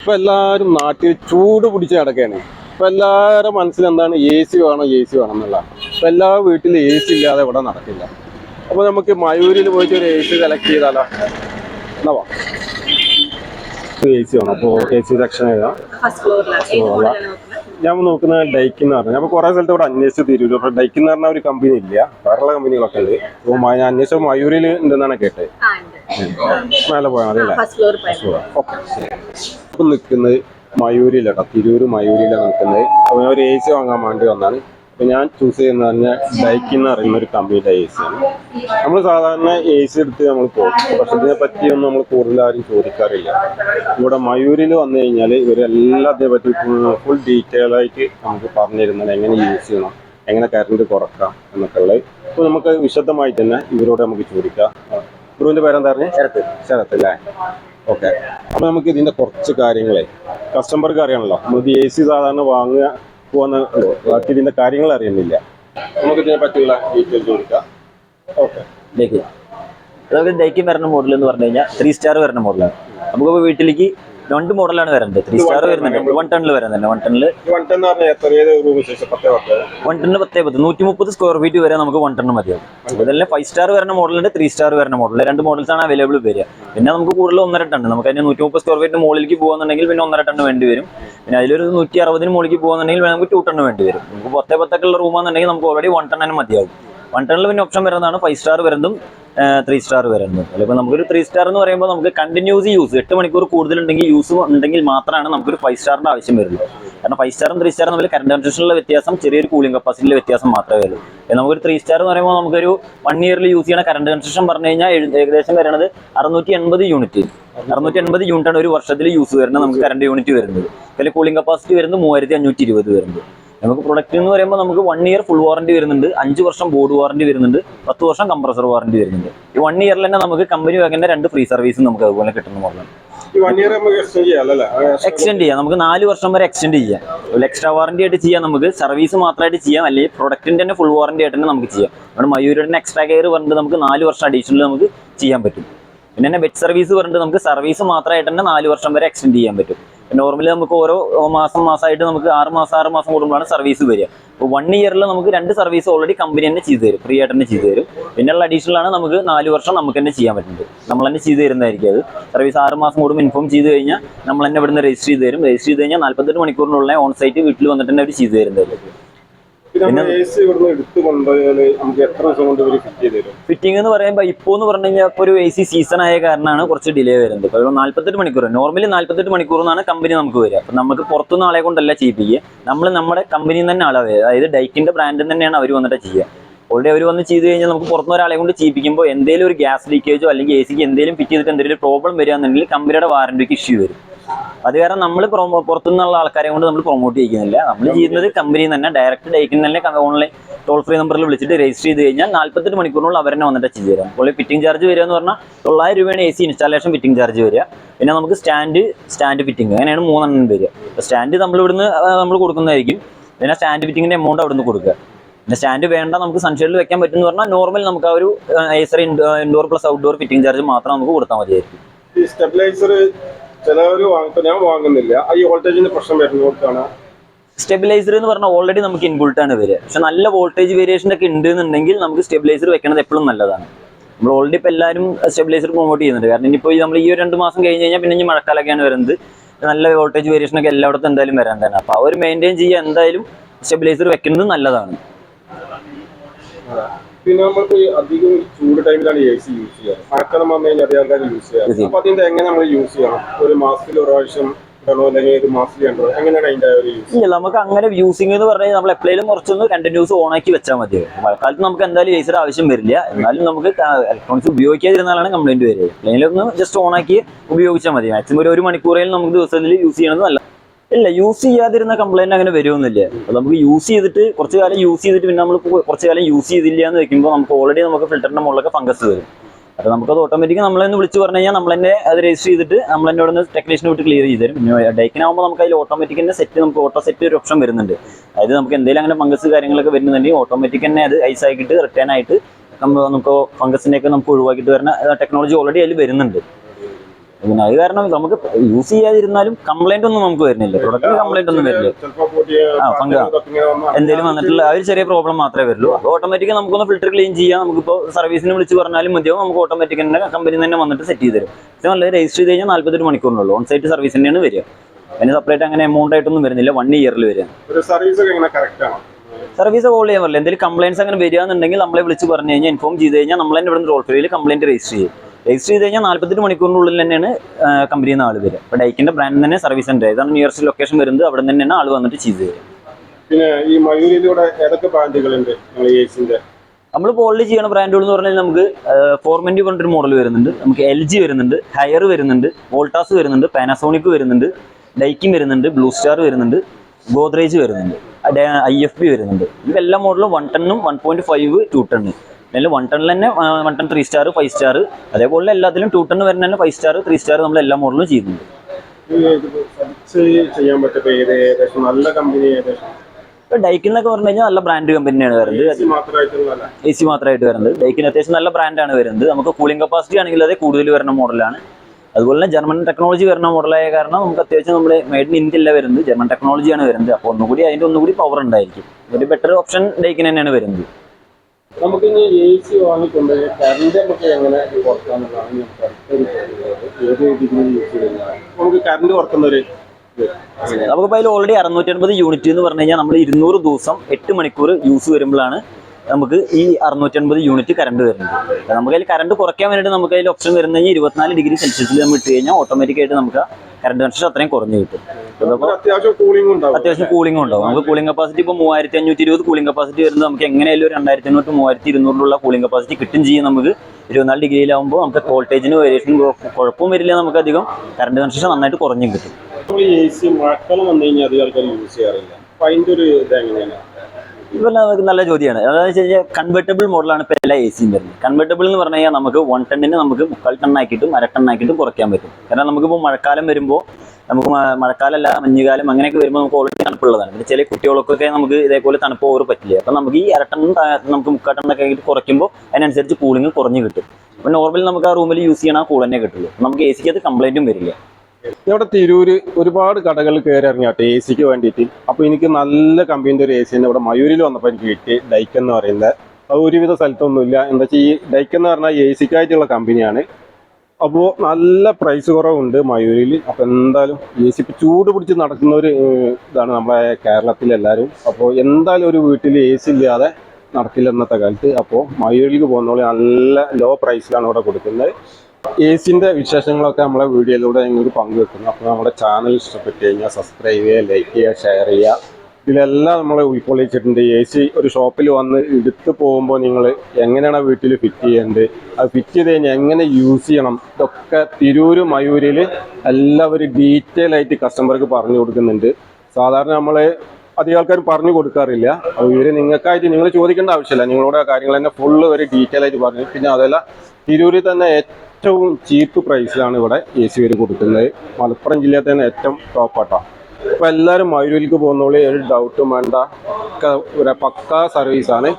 ഇപ്പൊ എല്ലാവരും നാട്ടിൽ ചൂട് പിടിച്ച് കിടക്കുകയാണ് ഇപ്പൊ എല്ലാവരുടെ മനസ്സിൽ എന്താണ് എ സി വേണം എ സി വേണം എന്നുള്ളതാണ് ഇപ്പൊ എല്ലാ വീട്ടിലും എ സി ഇല്ലാതെ ഇവിടെ നടക്കില്ല. അപ്പൊ നമുക്ക് മയൂരിൽ പോയിട്ട് ഒരു എ സി സെലക്ട് ചെയ്താലോ? എന്നാ എ സി വേണം. അപ്പോൾ എ സി സെക്ഷൻ ഏതാ ഞാൻ നോക്കുന്ന ഡൈക്ക് എന്ന് പറഞ്ഞാൽ ഞാൻ കുറെ സ്ഥലത്ത് ഇവിടെ അന്വേഷിച്ച് തിരൂര് അപ്പോൾ ഡൈക്ക് എന്ന് പറഞ്ഞ ഒരു കമ്പനി ഇല്ല. വേറെയുള്ള കമ്പനികളൊക്കെ ഉണ്ട്. അപ്പോൾ ഞാൻ അന്വേഷിച്ച മയൂരിൽ ഉണ്ടെന്നാണ് കേട്ടത്. മേലെ പോയാൽ മതി അല്ലേ? ഓക്കെ ഇപ്പം നിൽക്കുന്നത് മയൂരിലാണ് തിരൂര് മയൂരിലാണ് നിൽക്കുന്നത്. അപ്പോൾ ഞാൻ ഒരു എ സി വാങ്ങാൻ വേണ്ടി വന്നാണ്. അപ്പോൾ ഞാൻ ചൂസ് ചെയ്യുന്നത് തന്നെ ഡൈക്കി എന്ന് പറയുന്ന ഒരു കമ്പനിയുടെ എ സി ആണ്. നമ്മൾ സാധാരണ എ സി എടുത്ത് നമ്മൾ പോകും. പക്ഷെ ഇതിനെ പറ്റിയൊന്നും നമ്മൾ കൂടുതൽ ആരും ചോദിക്കാറില്ല. ഇവിടെ മയൂരിൽ വന്നു കഴിഞ്ഞാൽ ഇവരെല്ലാത്തിനെ പറ്റി ഫുൾ ഡീറ്റെയിൽ ആയിട്ട് നമുക്ക് പറഞ്ഞു തരുന്നത് എങ്ങനെ യൂസ് ചെയ്യണം എങ്ങനെ കറണ്ട് കുറക്കാം എന്നൊക്കെ ഉള്ളത് അപ്പോൾ നമുക്ക് വിശദമായി തന്നെ ഇവരോട് നമുക്ക് ചോദിക്കാം. ഗുരുവിന്റെ പേരെന്താ പറഞ്ഞത് ശരത്ത് ശരത്ത് അല്ലേ? ഓക്കെ അപ്പോൾ നമുക്ക് ഇതിന്റെ കുറച്ച് കാര്യങ്ങളെ. കസ്റ്റമർക്ക് അറിയണമല്ലോ നമ്മൾ എ സി സാധാരണ വാങ്ങുക പോകുന്ന ബാക്കി ഇതിന്റെ കാര്യങ്ങൾ അറിയുന്നില്ല. നമുക്ക് ഇതിനെ പറ്റിയുള്ള ഡീറ്റെയിൽസ് കൊടുക്കാം. ഓക്കെ ഡേക്ക്. അതായത് ഡേക്ക് വരുന്ന മോഡൽ എന്ന് പറഞ്ഞു കഴിഞ്ഞാൽ ത്രീ സ്റ്റാർ വരുന്ന മോഡലാണ് നമുക്കിപ്പോൾ വീട്ടിലേക്ക് രണ്ട് മോഡലാണ് വരുന്നത്. ത്രീ സ്റ്റാർ വരുന്നുണ്ട്. വൺ ടണ്ണിൽ വരുന്നുണ്ട്. വൺ ടണ്ണിൽ വൺ ടൺ വൺ ടണ്ണിന് പത്തേ പത്ത് നൂറ്റി മുപ്പത് സ്ക്വയർ ഫീറ്റ് വരെ നമുക്ക് വൺ ടണ്ണ് മതിയാവും. അതുപോലെ ഫൈവ് സ്റ്റാർ വരുന്ന മോഡലുണ്ട് ത്രീ സ്റ്റാർ വരുന്ന മോഡൽ രണ്ട് മോഡൽസാണ് ആണ് അവൈലബിൾ വരിക. പിന്നെ നമുക്ക് കൂടുതൽ ഒന്നര ടണ്ണ് നമുക്ക് അതിന് നൂറ്റി മുപ്പത് സ്ക്വയർ ഫീറ്റ് മുകളിലേക്ക് പോകുന്നുണ്ടെങ്കിൽ പിന്നെ ഒന്നര ടണ്ണ് വേണ്ടി വരും. പിന്നെ അതിലൊരു നൂറ്റി അറുപതിന് മുകളിലേക്ക് പോകുന്നുണ്ടെങ്കിൽ നമുക്ക് ടു ടണ്ണ് വേണ്ടി വരും. നമുക്ക് പത്തേ പത്തൊക്കെ ഉള്ള റൂമാണെന്നുണ്ടെങ്കിൽ നമുക്ക് ഓൾറെഡി വൺ ടണ്ണിന് മതിയാവും. വൺ ടണ്ണിൽ പിന്നെ ഓപ്ഷൻ വരുന്നതാണ് ഫൈവ് സ്റ്റാർ വരുന്നതും ത്രീ സ്റ്റാർ വരുന്നത് വരുന്നതും. അതിപ്പോൾ നമുക്കൊരു ത്രീ സ്റ്റാർ എന്ന് പറയുമ്പോൾ നമുക്ക് കണ്ടിന്യൂസ് യൂസ് എട്ട് മണിക്കൂർ കൂടുതലുണ്ടെങ്കിൽ യൂസ് ഉണ്ടെങ്കിൽ മാത്രമാണ് നമുക്കൊരു ഫൈവ് സ്റ്റാറിന്റെ ആവശ്യം വരുള്ളൂ കാരണം ഫൈവ് സ്റ്റാറും ത്രീ സ്റ്റാറും തമ്മിൽ കറണ്ട് കൺസപ്ഷനിലെ വ്യത്യാസം ചെറിയൊരു കൂളിംഗ് കപ്പാസിറ്റിയിലെ വ്യത്യാസം മാത്രമേ ഉള്ളൂ നമുക്കൊരു ത്രീ സ്റ്റാർ എന്ന് പറയുമ്പോൾ നമുക്കൊരു വൺ ഇയറിൽ യൂസ് ചെയ്യണ കറണ്ട് കൺസപ്ഷൻ പറഞ്ഞു കഴിഞ്ഞാൽ ഏകദേശം വരുന്നത് അറുന്നൂറ്റി എൺപത് യൂണിറ്റ് അറുന്നൂറ്റി എൺപത് യൂണിറ്റാണ് ഒരു വർഷത്തിൽ യൂസ് വരുന്നത് നമുക്ക് കറണ്ട് യൂണിറ്റ് വരുന്നത്. അതിൽ കൂളിംഗ് കപ്പാസിറ്റി വരുന്നത് മൂവായിരത്തി അഞ്ഞൂറ്റി ഇരുപത് വരുന്നത്. നമുക്ക് പ്രൊഡക്റ്റ് എന്ന് പറയുമ്പോൾ നമുക്ക് വൺ ഇയർ ഫുൾ വാറണ്ടി വരുന്നുണ്ട്. അഞ്ച് വർഷം ബോർഡ് വാറണ്ടി വരുന്നുണ്ട്. പത്ത് വർഷം കംപ്രസർ വാറണ്ടി വരുന്നുണ്ട്. ഈ വൺ ഇയറിൽ തന്നെ നമുക്ക് കമ്പനി വാങ്ങേണ്ട രണ്ട് ഫ്രീ സർവീസും നമുക്ക് അതുപോലെ കിട്ടുന്ന അല്ലേ എക്സ്റ്റെൻഡ് ചെയ്യാം. നമുക്ക് നാല് വർഷം വരെ എക്സ്റ്റെൻഡ് ചെയ്യാം. ഒരു എക്സ്ട്രാ വാറണ്ടി ആയിട്ട് ചെയ്യാം നമുക്ക്. സർവീസ് മാത്രമായിട്ട് ചെയ്യാം. അല്ലെങ്കിൽ പ്രൊഡക്റ്റിന്റെ തന്നെ ഫുൾ വാറണ്ടി ആയിട്ട് തന്നെ നമുക്ക് ചെയ്യാം. നമ്മുടെ മയൂരിയുടെ എക്സ്ട്രാ കെയർ പറഞ്ഞിട്ട് നമുക്ക് നാല് വർഷം അഡീഷണൽ നമുക്ക് ചെയ്യാൻ പറ്റും. പിന്നെ തന്നെ വെറ്റ് സർവീസ് പറഞ്ഞിട്ട് നമുക്ക് സർവീസ് മാത്രമായിട്ട് തന്നെ നാല് വർഷം വരെ എക്സ്റ്റെൻഡ് ചെയ്യാൻ പറ്റും. നോർമലി നമുക്ക് ഓരോ മാസം മാസമായിട്ട് നമുക്ക് ആറ് മാസം ആറ് മാസം കൂടുമ്പോഴാണ് സർവീസ് വരിക. അപ്പോൾ വൺ ഇയറിൽ നമുക്ക് രണ്ട് സർവീസ് ഓൾറെഡി കമ്പനി തന്നെ ചെയ്തു തരും. ഫ്രീ ആയിട്ട് തന്നെ ചെയ്തു തരും. പിന്നെയുള്ള അഡീഷണൽ ആണ് നമുക്ക് നാല് വർഷം നമുക്ക് തന്നെ ചെയ്യാൻ പറ്റുന്നത്. നമ്മൾ തന്നെ ചെയ്തു തരുന്നതായിരിക്കും അത്. സർവീസ് ആറ് മാസം കൂടുമ്പോൾ ഇൻഫോം ചെയ്ത് കഴിഞ്ഞാൽ നമ്മൾ തന്നെ ഇവിടുന്ന് രജിസ്റ്റർ ചെയ്ത് തരും. രജിസ്റ്റർ ചെയ്ത് കഴിഞ്ഞാൽ നാൽപ്പത്തെട്ട് മണിക്കൂറിനുള്ള ഓൺ സൈറ്റ് വീട്ടിൽ വന്നിട്ട് തന്നെ അവർ ചെയ്തു തരുന്നതായിരിക്കും. പിന്നെ ഫിറ്റിംഗ് എന്ന് പറയുമ്പോൾ ഇപ്പോൾ എന്ന് പറഞ്ഞു കഴിഞ്ഞാൽ ഇപ്പോൾ ഒരു എ സി സീസൺ ആയ കാരണമാണ് കുറച്ച് ഡിലേ വരുന്നത്. ഇപ്പോൾ നാല്പത്തെട്ട് മണിക്കൂർ നോർമലി നാല്പത്തെട്ട് മണിക്കൂർ എന്നാണ് കമ്പനി നമുക്ക് വരിക. അപ്പം നമുക്ക് പുറത്തുനിന്ന് ആളെ കൊണ്ടല്ല ചെയ്യിപ്പിക്കുക. നമ്മൾ നമ്മുടെ കമ്പനിയിൽ നിന്ന് തന്നെ ആളെ വരിക. അതായത് ഡൈക്കിന്റെ ബ്രാൻഡിൽ തന്നെയാണ് അവർ വന്നിട്ട് ചെയ്യുക. ഓൾറെഡി അവർ വന്ന് ചെയ്ത് കഴിഞ്ഞാൽ നമുക്ക് പുറത്തുനിന്ന് ഒരാളെ കൊണ്ട് ചെയ്യിപ്പിക്കുമ്പോൾ എന്തെങ്കിലും ഒരു ഗ്യാസ് ലീക്കേജോ അല്ലെങ്കിൽ എ സിക്ക് എന്തെങ്കിലും ഫിറ്റ് ചെയ്തിട്ട് എന്തെങ്കിലും പ്രോബ്ലം വരികയാണെന്നുണ്ടെങ്കിൽ കമ്പനിയുടെ വാറണ്ടിക്ക് ഇഷ്യൂ വരും. അത് കാരണം നമ്മൾ പുറത്തുനിന്നുള്ള ആൾക്കാരെ കൊണ്ട് നമ്മൾ പ്രൊമോട്ട് ചെയ്യിക്കുന്നില്ല. നമ്മൾ ചെയ്യുന്നത് കമ്പനി തന്നെ ഡയറക്റ്റ് ഡേക്കിന് തന്നെ ഓൺലൈൻ ടോൾ ഫ്രീ നമ്പറിൽ വിളിച്ചിട്ട് രജിസ്റ്റർ ചെയ്ത് കഴിഞ്ഞാൽ നാല്പത്തെട്ട് മണിക്കൂറിനുള്ള അവർ തന്നെ വന്നിട്ട് ചെയ്തു തരാം. അപ്പോൾ ഫിറ്റിംഗ് ചാർജ് വരിക എന്ന് പറഞ്ഞാൽ തൊള്ളായിരം രൂപയാണ് A C installation fitting charge വരിക. പിന്നെ നമുക്ക് സ്റ്റാൻഡ് സ്റ്റാൻഡ് ഫിറ്റിംഗ് അങ്ങനെയാണ് മൂന്നെണ്ണം വരിക. സ്റ്റാൻഡ് നമ്മൾ ഇവിടുന്ന് നമ്മൾ കൊടുക്കുന്നതായിരിക്കും. പിന്നെ സ്റ്റാൻഡ് ഫിറ്റിങ്ങിന്റെ എമൗണ്ട് അവിടുന്ന് കൊടുക്കുക. പിന്നെ സ്റ്റാൻഡ് വേണ്ട നമുക്ക് സൺഷെയ്ഡിൽ വെക്കാൻ പറ്റുമെന്ന് പറഞ്ഞാൽ നോർമൽ നമുക്ക് ആ ഒരു Acer indoor plus outdoor fitting charge മാത്രം നമുക്ക് കൊടുത്താൽ മതിയായിരിക്കും. സ്റ്റെബിലൈസർ ചിലവർ വാങ്ങിപ്പോ ഞാൻ വാങ്ങുന്നില്ല. ഈ വോൾട്ടേജിന്റെ പ്രശ്നം വരുന്നവർക്കാണ് സ്റ്റെബിലൈസർ എന്ന് പറഞ്ഞാൽ ഓൾറെഡി നമുക്ക് ഇൻബുൾട്ട് ആണ് വരിക. പക്ഷെ നല്ല വോൾട്ടേജ് വേരിയേഷൻ ഒക്കെ ഉണ്ട് എന്നുണ്ടെങ്കിൽ നമുക്ക് സ്റ്റെബിലൈസർ വെക്കണത് എപ്പോഴും നല്ലതാണ്. നമ്മൾ ഓൾറെഡി ഇപ്പോൾ എല്ലാവരും സ്റ്റെബിലൈസർ പ്രൊമോട്ട് ചെയ്യുന്നുണ്ട്. കാരണം ഇനിയിപ്പോൾ നമ്മൾ ഈ ഒരു രണ്ട് മാസം കഴിഞ്ഞ് കഴിഞ്ഞാൽ പിന്നെ ഇനി മഴക്കാലൊക്കെയാണ് വരുന്നത്. നല്ല വോൾട്ടേജ് വേരിയേഷൻ ഒക്കെ എല്ലായിടത്തും എന്തായാലും വരാൻ തന്നെ അപ്പോൾ അവർ മെയിന്റെയിൻ ചെയ്യുക എന്തായാലും സ്റ്റെബിലൈസർ വെക്കുന്നത് നല്ലതാണ്. പിന്നെ നമ്മളിപ്പോ അധികം ചൂട് ടൈമിലാണ് എ സി യൂസ് ചെയ്യാറ്. മഴക്കാലം വന്നു കഴിഞ്ഞാൽ അധികം ആൾക്കാർ യൂസ് ചെയ്യാറ്. ചെയ്യും. അപ്പൊ അതിന്റെ എങ്ങനെ നമ്മൾ യൂസ് ചെയ്യണം? ഒരു മാസത്തിൽ ഒരു പ്രാവശ്യം ഇല്ല നമുക്ക് അങ്ങനെ യൂസിംഗ് എന്ന് പറഞ്ഞാൽ നമ്മൾ എപ്പോഴും കുറച്ചൊന്ന് കണ്ടിന്യൂസ് ഓൺ ആക്കി വെച്ചാൽ മതി. മഴക്കാലത്ത് നമുക്ക് എന്തായാലും ഏസിയുടെ ആവശ്യം വരില്ല. എന്നാലും നമുക്ക് ഇലക്ട്രോണിക്സ് ഉപയോഗിക്കാതിരുന്നാലാണ് കംപ്ലൈന്റ് വരിക. ഒന്ന് ജസ്റ്റ് ഓൺ ആക്കി ഉപയോഗിച്ചാൽ മതി. മാക്സിമം ഒരു ഒരു മണിക്കൂറേലും നമുക്ക് ദിവസത്തിൽ യൂസ് ചെയ്യണത് നല്ല ഇല്ല യൂസ് ചെയ്യാതിരുന്ന കംപ്ലൈന്റ് അങ്ങനെ വരുമൊന്നുമില്ല അത് നമുക്ക് യൂസ് ചെയ്തിട്ട് കുറച്ച് കാലം യൂസ് ചെയ്തിട്ട് പിന്നെ നമ്മൾ കുറച്ച് കാലം യൂസ് ചെയ്തില്ല എന്ന് വെക്കുമ്പോൾ നമുക്ക് ഓൾറെഡി നമുക്ക് ഫിൽറ്ററിന്റെ മുകളിലൊക്കെ ഫംഗസ് വരും. അപ്പോൾ നമുക്കത് ഓട്ടോമാറ്റിക് നമ്മളെന്ന് വിളിച്ച് പറഞ്ഞു കഴിഞ്ഞാൽ നമ്മൾ അത് രജിസ്റ്റർ ചെയ്തിട്ട് നമ്മൾ തന്നെ ടെക്നീഷ്യനെ വിട്ട് ക്ലിയർ ചെയ്ത് തരും. പിന്നെ ഡൈക്കിനാകുമ്പോൾ നമുക്ക് അതിൽ ഓട്ടോമാറ്റിക് തന്നെ സെറ്റ് നമുക്ക് ഓട്ടോ സെറ്റ് ഒരു ഓപ്ഷൻ വരുന്നുണ്ട്. അതായത് നമുക്ക് എന്തെങ്കിലും അങ്ങനെ ഫംഗസ് കാര്യങ്ങളൊക്കെ വരുന്നുണ്ടെങ്കിൽ ഓട്ടോമാറ്റിക് തന്നെ അത് ഐസ് ആക്കിയിട്ട് റിട്ടേൺ ആയിട്ട് നമ്മൾ നമുക്ക് ഫംഗസിനെയൊക്കെ നമുക്ക് ഒഴിവാക്കിയിട്ട് വരുന്ന ടെക്നോളജി ഓൾറെഡി അതിൽ വരുന്നുണ്ട്. പിന്നെ അത് കാരണം നമുക്ക് യൂസ് ചെയ്യാതിരുന്നാലും കംപ്ലൈന്റ് ഒന്നും നമുക്ക് വരുന്നില്ല. പ്രൊഡക്റ്റിന് കംപ്ലൈന്റ് ഒന്നും വരില്ല. ആ, പങ്ക. എന്തെങ്കിലും വന്നിട്ടുള്ള ആ ഒരു ചെറിയ പ്രോബ്ലം മാത്രമേ വരുള്ളൂ. അത് ഓട്ടോമാറ്റിക് നമുക്കൊന്ന് ഫിൽറ്റർ ക്ലീൻ ചെയ്യാം. നമുക്കിപ്പോൾ സർവീസിന് വിളിച്ച് പറഞ്ഞാലും മതിയാവും. നമുക്ക് ഓട്ടോമാറ്റിക് തന്നെ കമ്പനി തന്നെ വന്നിട്ട് സെറ്റ് ചെയ്ത് തരും. ഇത് നല്ല രജിസ്റ്റർ ചെയ്ത് കഴിഞ്ഞാൽ നാല്പത്തെട്ട് മണിക്കൂറിനുള്ളൂ. ഓൺ സൈറ്റ് സർവീസ് തന്നെയാണ് വരിക. അതിന് സെപ്പറേറ്റ് അങ്ങനെ എമൗണ്ട് ആയിട്ടൊന്നും വരുന്നില്ല. വൺ ഇയറിൽ വരിക. സർവീസ് കോൾ ചെയ്യാൻ പറ്റില്ല. എന്തെങ്കിലും കംപ്ലൈൻസ് അങ്ങനെ വരികയാണെന്നുണ്ടെങ്കിൽ നമ്മളെ വിളിച്ച് പറഞ്ഞു കഴിഞ്ഞാൽ ഇൻഫോം ചെയ്ത് കഴിഞ്ഞാൽ നമ്മൾ തന്നെ ഇവിടുന്ന് റോൾ ഫ്രീയിൽ കംപ്ലൈന്റ് രജിസ്റ്റർ ചെയ്യും. രജിസ്റ്റർ ചെയ്ത് കഴിഞ്ഞാൽ നാല്പത്തെട്ട് മണിക്കൂറിനുള്ളിൽ തന്നെയാണ് കമ്പനിയിൽ നിന്ന് ആൾ വരിക. അപ്പോൾ ഡൈക്കിന്റെ ബ്രാൻഡ് തന്നെ സർവീസ് സെന്റർ ഇതാണ് നിയറസ്റ്റ് ലൊക്കേഷൻ വരുന്നത്. അവിടെ തന്നെയാണ് ആൾ വന്നിട്ട് ചെയ്ത് തരിക. പിന്നെ ഈ മയൂരിലൂടെ ഏതൊക്കെ ബ്രാൻഡുകളുണ്ട് ചെയ്യണ ബ്രാൻഡുകൾ എന്ന് പറഞ്ഞാൽ നമുക്ക് ഫോർമെന്റി പറഞ്ഞൊരു മോഡൽ വരുന്നുണ്ട്. നമുക്ക് എൽ ജി വരുന്നുണ്ട് ഹയർ വരുന്നുണ്ട് വോൾട്ടാസ് വരുന്നുണ്ട് പാനസോണിക് വരുന്നുണ്ട് ഡൈക്കിൻ വരുന്നുണ്ട് ബ്ലൂ സ്റ്റാർ വരുന്നുണ്ട് ഗോദ്രേജ് വരുന്നുണ്ട് ഐ എഫ് ബി വരുന്നുണ്ട്. ഇതെല്ലാ മോഡലും one ടണ്ണും one point five two ton അതിൽ വൺ ടണ്ണിൽ തന്നെ one ton three star five star അതേപോലെ എല്ലാത്തിലും ടു ടൺ വരുന്ന തന്നെ ഫൈവ് സ്റ്റാർ ത്രീ സ്റ്റാർ നമ്മൾ എല്ലാ മോഡലും ചെയ്യുന്നുണ്ട് ചെയ്യാൻ പറ്റപ്പോ ഏത് ഏകദേശം നല്ല കമ്പനി ഏകദേശം ഇപ്പോൾ ഡൈക്കിൻ എന്നൊക്കെ പറഞ്ഞു കഴിഞ്ഞാൽ നല്ല ബ്രാൻഡ് കമ്പനിയാണ് വരുന്നത്. എ സി മാത്രമായിട്ട് വരുന്നത്. ഡൈക്കിൻ അത്യാവശ്യം നല്ല ബ്രാൻഡാണ് വരുന്നത്. നമുക്ക് കൂളിംഗ് കപ്പാസിറ്റി ആണെങ്കിൽ അതേ കൂടുതൽ വരുന്ന മോഡലാണ് അതുപോലെ തന്നെ ജർമ്മൻ ടെക്നോളജി വരുന്ന മോഡലായ കാരണം നമുക്ക് അത്യാവശ്യം നമ്മൾ മെയ്ഡ് ഇൻ ഇന്ത്യ അല്ല വരുന്നത്. ജർമ്മൻ ടെക്നോളജിയാണ് വരുന്നത്. അപ്പോൾ ഒന്നുകൂടി അതിന്റെ ഒന്നുകൂടി പവർ ഉണ്ടായിരിക്കും. ഒരു ബെറ്റർ ഓപ്ഷൻ ഡൈക്കിന് തന്നെയാണ് വരുന്നത്. നമുക്ക് എ സി വാങ്ങിക്കൊണ്ട് കറണ്ട് എങ്ങനെ നമുക്ക് കറണ്ട് കുറക്കുന്ന ഒരു ഇത്. നമുക്കിപ്പോൾ അതിൽ ഓൾറെഡി അറുന്നൂറ്റി അൻപത് യൂണിറ്റ് എന്ന് പറഞ്ഞു കഴിഞ്ഞാൽ നമ്മൾ ഇരുന്നൂറ് ദിവസം എട്ട് മണിക്കൂർ യൂസ് വരുമ്പോഴാണ് നമുക്ക് ഈ അറുന്നൂറ്റി അൻപത് യൂണിറ്റ് കറണ്ട് വരുന്നത്. നമുക്ക് അതിൽ കറണ്ട് കുറയ്ക്കാൻ വേണ്ടിയിട്ട് നമുക്ക് അതിൽ ഓപ്ഷൻ വരുന്നത് കഴിഞ്ഞാൽ ഇരുപത്തിനാല് ഡിഗ്രി സെൽഷ്യസിൽ നമ്മൾ ഇട്ട് കഴിഞ്ഞാൽ ഓട്ടോമാറ്റിക്കായിട്ട് നമുക്ക് കറണ്ട് കൺസ്ട്രക്ഷൻ അത്രയും കുറഞ്ഞു കിട്ടും. അത്യാവശ്യം കൂളിംഗ് ഉണ്ടാവും നമുക്ക് കൂളിംഗ് കപ്പാസിറ്റി ഇപ്പോൾ മൂവായിരത്തി അഞ്ഞൂറ്റി ഇരുപത് കൂളിംഗ് കപ്പാസിറ്റി വരുന്നത് നമുക്ക് എങ്ങനെയായാലും ഒരു രണ്ടായിരത്തി അഞ്ഞൂറ് മൂവായിരത്തി ഇരുന്നൂറിലുള്ള കൂളിംഗ് കപ്പാസിറ്റി കിട്ടും ചെയ്യും നമുക്ക്. ഇരുപത്തിനാല് ഡിഗ്രിയിലാകുമ്പോൾ നമുക്ക് വോൾട്ടേജിന് വേരിയേഷൻ കുഴപ്പവും വരില്ല നമുക്ക് അധികം കറണ്ട് കൺസ്ട്രക്ഷൻ നന്നായിട്ട് കുറഞ്ഞും കിട്ടും. എ സി മഴക്കാലം വന്നു കഴിഞ്ഞാൽ അധികം ആൾക്കാർ യൂസ് ചെയ്യാറില്ല. അപ്പൊ അതിന്റെ ഒരു ഇത് എങ്ങനെയാണ്? ഇപ്പം നമുക്ക് നല്ല ചോദ്യമാണ് അതായത് വെച്ച് കഴിഞ്ഞാൽ കൺവെർട്ടബിൾ മോഡലാണ് ഇപ്പോൾ എല്ലാ എ സിയും വരുന്നത്. കൺവെർട്ടബിൾ എന്ന് പറഞ്ഞു കഴിഞ്ഞാൽ നമുക്ക് വൺ ടണ്ണിന് നമുക്ക് മുക്കാൽ ടണ്ണാക്കിയിട്ടും അര ടണ്ണാക്കിയിട്ടും കുറയ്ക്കാൻ പറ്റും. കാരണം നമുക്കിപ്പോൾ മഴക്കാലം വരുമ്പോൾ നമുക്ക് മഴക്കാലം മഴക്കാലമല്ല മഞ്ഞുകാലം അങ്ങനെയൊക്കെ വരുമ്പോൾ നമുക്ക് ഓൾറെഡി തണുപ്പുള്ളതാണ്. പിന്നെ ചില കുട്ടികൾക്കൊക്കെ നമുക്ക് ഇതേപോലെ തണുപ്പ് ഓവർ പറ്റില്ല. അപ്പം നമുക്ക് ഈ അര ടൺ നമുക്ക് മുക്കാൽ ടണ്ണൊക്കെ ആയിട്ട് കുറയ്ക്കുമ്പോൾ അതിനനുസരിച്ച് കൂളിംഗ് കുറഞ്ഞ് കിട്ടും. അപ്പം നോർമലി നമുക്ക് ആ റൂമിൽ യൂസ് ചെയ്യണ ആ കൂൾ തന്നെ കിട്ടുള്ളൂ. നമുക്ക് എ സിക്ക് അത് കംപ്ലൈന്റും വരില്ല. ഇവിടെ തിരൂര് ഒരുപാട് കടകളിൽ കയറി ഇറങ്ങിയാട്ടെ എ സിക്ക് വേണ്ടിയിട്ട്. അപ്പോൾ എനിക്ക് നല്ല കമ്പനിന്റെ ഒരു എ സി ഇവിടെ മയൂരിൽ വന്നപ്പോൾ എനിക്ക് കിട്ടി ഡൈക്ക് എന്ന് പറയുന്നത് അത് ഒരുവിധ സ്ഥലത്തൊന്നുമില്ല. എന്താ വെച്ചാൽ ഈ ഡൈക്ക് എന്ന് പറഞ്ഞാൽ എ സിക്കായിട്ടുള്ള കമ്പനിയാണ്. അപ്പോൾ നല്ല പ്രൈസ് കുറവുണ്ട് മയൂരിൽ അപ്പോൾ എന്തായാലും എ സി ഇപ്പോൾ ചൂട് പിടിച്ച് നടക്കുന്ന ഒരു ഇതാണ് നമ്മളെ കേരളത്തിലെല്ലാവരും അപ്പോൾ എന്തായാലും ഒരു വീട്ടിൽ എ സി ഇല്ലാതെ നടക്കില്ല ഇന്നത്തെ കാലത്ത്. അപ്പോൾ മയൂരിലേക്ക് പോകുന്നോളി നല്ല ലോ പ്രൈസിലാണ് ഇവിടെ കൊടുക്കുന്നത്. എ സിന്റെ വിശേഷങ്ങളൊക്കെ നമ്മളെ വീഡിയോയിലൂടെ നിങ്ങൾക്ക് പങ്കുവെക്കുന്നു. അപ്പോൾ നമ്മുടെ ചാനൽ ഇഷ്ടപ്പെട്ട് കഴിഞ്ഞാൽ സബ്സ്ക്രൈബ് ചെയ്യുക ലൈക്ക് ചെയ്യുക ഷെയർ ചെയ്യുക. ഇതിലെല്ലാം നമ്മൾ ഉൾക്കൊള്ളിച്ചിട്ടുണ്ട്. എ സി ഒരു ഷോപ്പിൽ വന്ന് എടുത്ത് പോകുമ്പോൾ നിങ്ങൾ എങ്ങനെയാണ് വീട്ടിൽ ഫിറ്റ് ചെയ്യേണ്ടത്? അത് ഫിറ്റ് ചെയ്ത് കഴിഞ്ഞാൽ എങ്ങനെ യൂസ് ചെയ്യണം? ഇതൊക്കെ തിരൂര് മയൂരിൽ എല്ലാവരും ഡീറ്റെയിൽ ആയിട്ട് കസ്റ്റമർക്ക് പറഞ്ഞു കൊടുക്കുന്നുണ്ട്. സാധാരണ നമ്മൾ അധികം ആൾക്കാർ പറഞ്ഞു കൊടുക്കാറില്ല. അപ്പോൾ ഇവർ നിങ്ങൾക്കായിട്ട് നിങ്ങൾ ചോദിക്കേണ്ട ആവശ്യമില്ല. നിങ്ങളുടെ കാര്യങ്ങൾ തന്നെ ഫുള്ള് ഒരു ഡീറ്റെയിൽ ആയിട്ട് പറഞ്ഞു. പിന്നെ അതല്ല തിരൂരിൽ തന്നെ ഏറ്റവും ചീപ്പ് പ്രൈസിലാണ് ഇവിടെ എ സി വരെ കൊടുക്കുന്നത്. മലപ്പുറം ജില്ലയിൽ തന്നെ ഏറ്റവും ടോപ്പാട്ടോ അപ്പോൾ എല്ലാവരും മയൂരിലേക്ക് പോകുന്നോളി ഒരു ഡൗട്ടും വേണ്ട. ഒക്കെ പക്കാ സർവീസാണ്